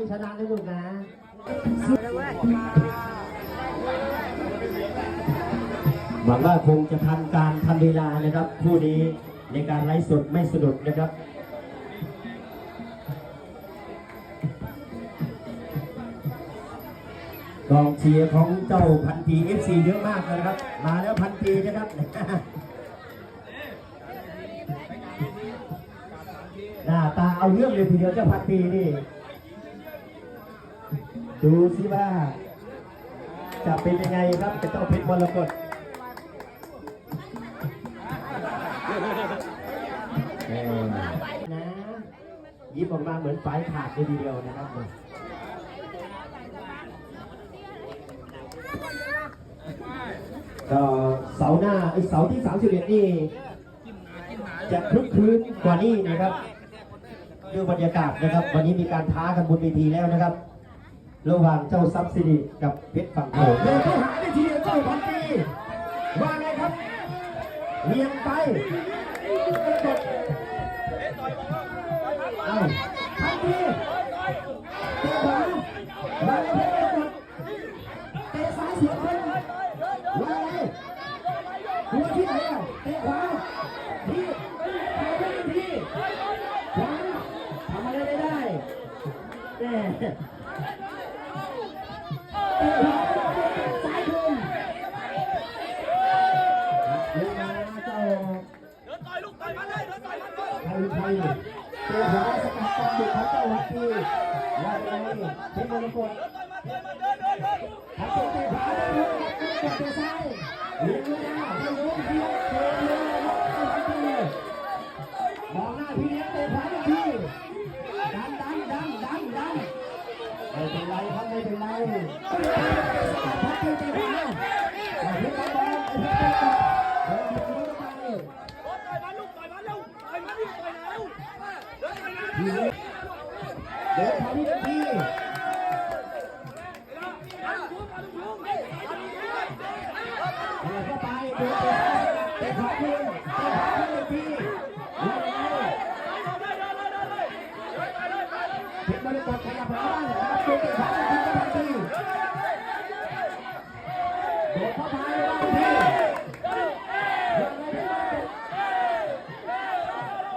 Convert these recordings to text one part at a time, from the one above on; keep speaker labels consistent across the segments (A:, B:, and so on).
A: ที่ชนะนะลูกนะหวังว่าคงจะทันการทันเวลานะครับคู่นี้ในการไลฟ์สดไม่สะดุดนะครับกองเชียร์ของเจ้าพันปีเอฟซีเยอะมากนะครับ มาแล้วพันปีนะครับหน้าตาเอาเรื่องเลยทีเดียวเจ้าพันปีนี่ ดูสิว่า จะเป็นยังไงครับจะต้องเป็นมรกตเออนะยิ้มออกมาเหมือนไฟขาดเลยทีเดียวนะครับก็เสาร์หน้าไอ้เสาร์ที่31นี่จะคลึกคลื้นกว่านี้นะครับดูบรรยากาศนะครับ วันนี้มีการท้ากันบนเวทีแล้วนะครับ ระหว่างเจ้าซับซิดีกับเพชรฝั่งโขงเดินเข้าหาได้ทีเดียวเจ้าพันปีว่าไงครับเวียงไปกดเอาพันปีเตะขวาว่าไงเพชรกดเตะซ้ายเสียคนว่าไงหัวที่ไหนอะเตะขวาที่เอาไปที่ขวาทำอะไรไม่ได้แม่ เดิน
B: ต่อยลูกต่อยมันเลยเดินต่อยมันเลย
A: ไทยไทยเตะขวาสกัดความดุของเจ้าวัดทีว่าไงเป็นมรกต
B: ต่อยมันต่อยมันเดินเดินเดิน
A: ทับเตะขวาเดินกดเตะซ้ายเลี้ยงไม่ได้ไม่รู้เพียงเตะเลยเจ้าวัดทีมองหน้าพี่เลี้ยงเตะขวาอีกทีดันดันดันดันดันไม่เป็นไรครับไม่เป็นไรทับเตะเตะขวาเอาเพชรบอลไอ้เพชรเตะเดินถึงเโดดเข้าไปว่าทีว่าไงเพชรมรก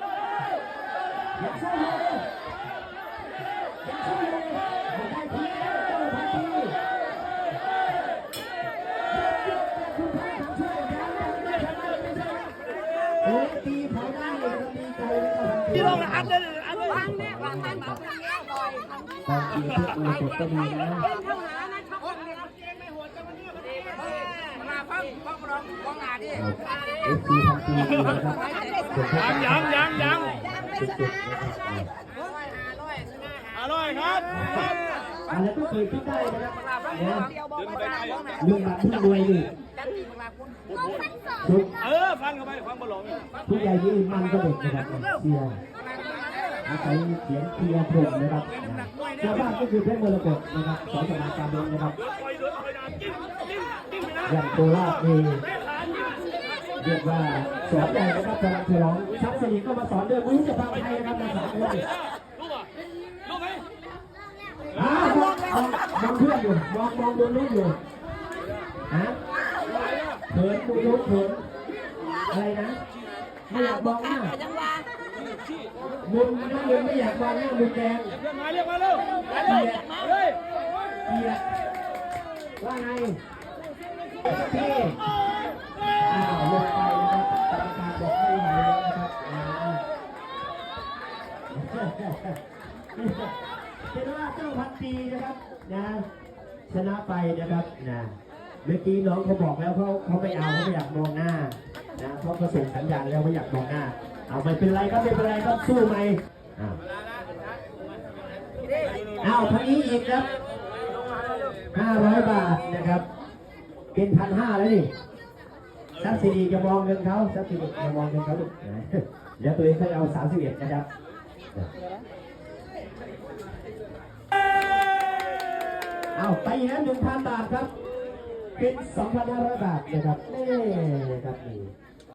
A: ตอยากสู้เลยอยากสู้เลยไม่ได้ทีแล้วเจ้าทันทีโอ้ยตีเผาได้เลยก็ดีใจนะครับ
B: พี่ลองอัดเลยอัดเลย
C: วางแม่วางมันบอกเนี้ยบ่อย
A: ตอนตีเพชรมรกตก็ดีนะ
C: เป็นเท่าหานะชอบเด็ก
B: มาฟังฟังร้องร้องอาดิ
A: เอฟซีทำตีดีนะครับส่วนพวก
B: ยังยังยัง
A: สุดๆนะครับ
B: อร่อยครับ
A: อะไรก็เกิดขึ้นได้นะครับนะ
C: เดียวบอกว่าได้บอกนะ
A: เรื่องแบบที่รวยนี่
C: จันทีมาคุณ
A: ทุก
B: เออฟังเข้าไปฟังบอลหลง
A: ทุกใหญ่ยืนมันก็เด็กนะครับเสียอาศัยเสียงเพียร์ผมนะครับชาวบ้านก็คือเพชรมรกตนะครับสอนสมาการเมืองนะครับ
B: อย่า
A: งโคราชนี่เรียกว่าสอนใหญ่นะครับฉลองฉลองชักสลีก็มาสอนด้วยมือจะฟังไทยนะครับมาสามคน
B: รู้ป่ะรู้ไหม
A: อ้ามองมองมองเพื่อนอยู่มองมองบนนู้นอยู่ฮะเขินมุยุเขินอะไรนะไม่อยากมองหน้า
C: จังหวะ
A: มุมน้ำเงินไม่อยากมองหน้ามุมแดง
B: เรียกมาเรียกมาเร็วเฮ้ย
A: เกียว่าไง พี่อ้าวลงไปนะครับกรรมการบอกไม่ไหวแล้วนะครับเป็นว่าเจ้าพันปีนะครับนะชนะไปนะครับนะเมื่อกี้น้องเขาบอกแล้วเขาเขาไม่เอาเขาไม่อยากมองหน้านะเขาก็ส่งสัญญาณแล้วไม่อยากมองหน้า เอาไม่เป็นไรครับไม่เป็นไรครับสู้ไหมอ้าวพันนี้อีกครับห้าร้อยบาทนะครับ เป็นพันห้าแล้วนี่ทรัพย์สิริจะมองเงินเขาทรัพย์สิริจะมองเงินเขาลูกเดี๋ยวตัวเองเขาจะเอาสามสิบเอ็ดนะครับเอาไปอีกแล้วหนึ่งพันบาทครับ เป็นสองพันห้าร้อยบาทนะครับนี่นะครับนี่